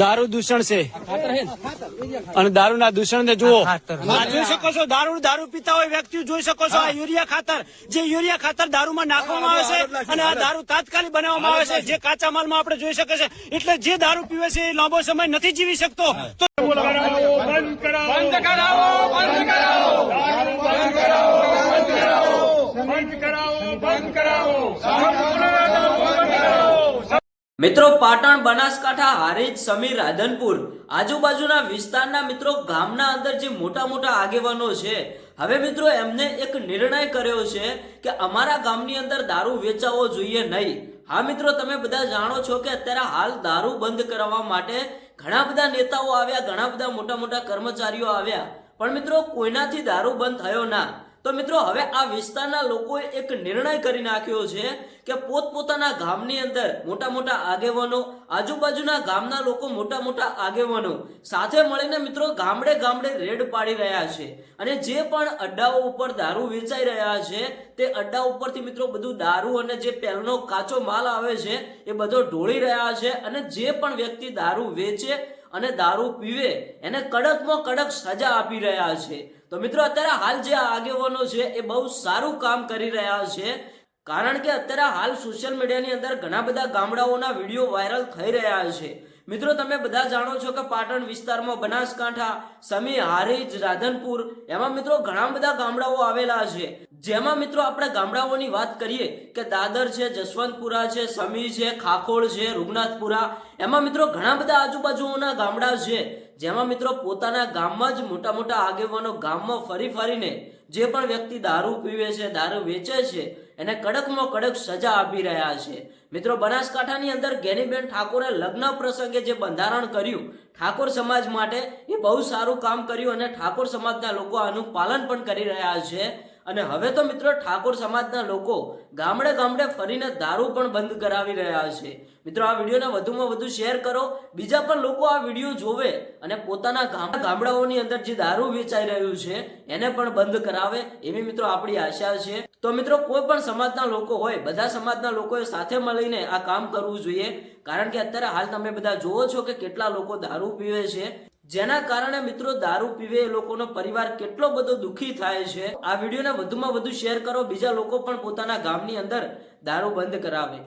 દારૂ દૂષણ છે. અને દારૂના દૂષણ ને જુઓ જોઈ શકો છો દારૂ દારૂ પીતા હોય વ્યક્તિઓ જોઈ શકો છો આ યુરિયા ખાતર. જે યુરિયા ખાતર દારૂમાં નાખવામાં આવે છે અને આ દારૂ તાત્કાલિક બનાવવામાં આવે છે જે કાચા માલમાં આપણે જોઈ શકે છે એટલે જે દારૂ પીવે છે એ લાંબો સમય નથી જીવી શકતો. તો બંધ કરાવો બંધ કરાવો. બંધ કરાવો બંધ કરાવો. બંધ કરાવો બંધ કરાવો બંધ કરાવો બંધ કરાવો મિત્રો, પાટણ, બનાસકાંઠા, હારીજ, સમીર, રાધનપુર આજુબાજુના વિસ્તારના મિત્રો, ગામના અંદર જે મોટા મોટા આગેવાનો છે, હવે મિત્રો, એમને એક નિર્ણય કર્યો છે કે અમારા ગામની અંદર દારૂ વેચાવો જોઈએ નહીં. હા, મિત્રો, તમે બધા જાણો છો કે અત્યારે હાલ દારૂ બંધ કરવા માટે ઘણા બધા નેતાઓ આવ્યા, ઘણા બધા મોટા મોટા કર્મચારીઓ આવ્યા. પણ મિત્રો, કોઈનાથી દારૂ બંધ થયો ના. તો મિત્રો, હવે આ વિસ્તારના લોકોએ એક નિર્ણય કરી નાખ્યો છે કે પોતપોતાના ગામની અંદર મોટા મોટા આગેવાનો, આજુબાજુના ગામના લોકો મોટા મોટા આગેવાનો સાથે મળીને મિત્રો ગામડે ગામડે રેડ પાડી રહ્યા છે. અને જે પણ અડ્ડાઓ ઉપર દારૂ વેચાઈ રહ્યા છે, તે અડ્ડા ઉપરથી મિત્રો બધું દારૂ અને જે પહેલનો કાચો માલ આવે છે, એ બધો ઢોળી રહ્યા છે અને જે પણ વ્યક્તિ દારૂ વેચે અને દારૂ પીવે, એને કડકમાં કડક સજા આપી રહ્યા છે. તો મિત્રો, અત્યારે હાલ જે આગેવાનો છે, એ બહુ સારું કામ કરી રહ્યા છે. કારણ કે અત્યારે હાલ સોશિયલ મીડિયાની અંદર ઘણા બધા ગામડાઓના વીડિયો વાયરલ થઈ રહ્યા છે. મિત્રો, તમે બધા જાણો છો કે પાટણ વિસ્તારમાં બનાસકાંઠા, સમી, હારીજ, રાધનપુર, એમાં મિત્રો ઘણા બધા ગામડાઓ આવેલા છે. જેમાં મિત્રો આપણે ગામડાઓની વાત કરીએ કે દાદર છે, જસવંતપુરા છે, સમી છે, ખાખોળ છે, રૂગનાથપુરા. એમાં મિત્રો ઘણા બધા આજુબાજુઓના ગામડા છે. જેમાં મિત્રો પોતાના ગામમાં જ મોટા મોટા આગેવાનો ગામમાં ફરી ફરીને જે પણ વ્યક્તિ દારૂ પીવે છે, દારૂ વેચે છે, એને કડકમાં કડક સજા આપી રહ્યા છે. મિત્રો બનાસકાંઠાની અંદર ગેનીબેન ઠાકોરે લગ્ન પ્રસંગે જે બંધારણ કર્યું, ઠાકોર સમાજ માટે એ બહુ સારું કામ કર્યું અને ઠાકોર સમાજના લોકો આનું પાલન પણ કરી રહ્યા છે. અને હવે તો મિત્રો ઠાકોર સમાજના લોકો ગામડે ગામડે ફરીને દારૂ પણ બંધ કરાવી રહ્યા છે. મિત્રો આ વિડીયોને વધુમાં વધુ શેર કરો. બીજા પણ લોકો આ વીડિયો જોવે અને પોતાના ગામ ગામડાઓની અંદર જે દારૂ વેચાઈ રહ્યું છે, એને પણ બંધ કરાવે એવી મિત્રો આપણી આશા છે. તો મિત્રો કોઈ પણ સમાજના લોકો હોય, બધા સમાજના લોકોએ સાથે મળીને આ કામ કરવું જોઈએ. કારણ કે અત્યારે હાલ તમે બધા જોવો છો કે કેટલા લોકો દારૂ પીવે છે. જેના કારણે મિત્રો દારૂ પીવે એ લોકોનો પરિવાર કેટલો બધો દુખી થાય છે. આ વિડીયોને વધુમાં વધુ શેર કરો. બીજા લોકો પણ પોતાના ગામની અંદર દારૂ બંધ કરાવે.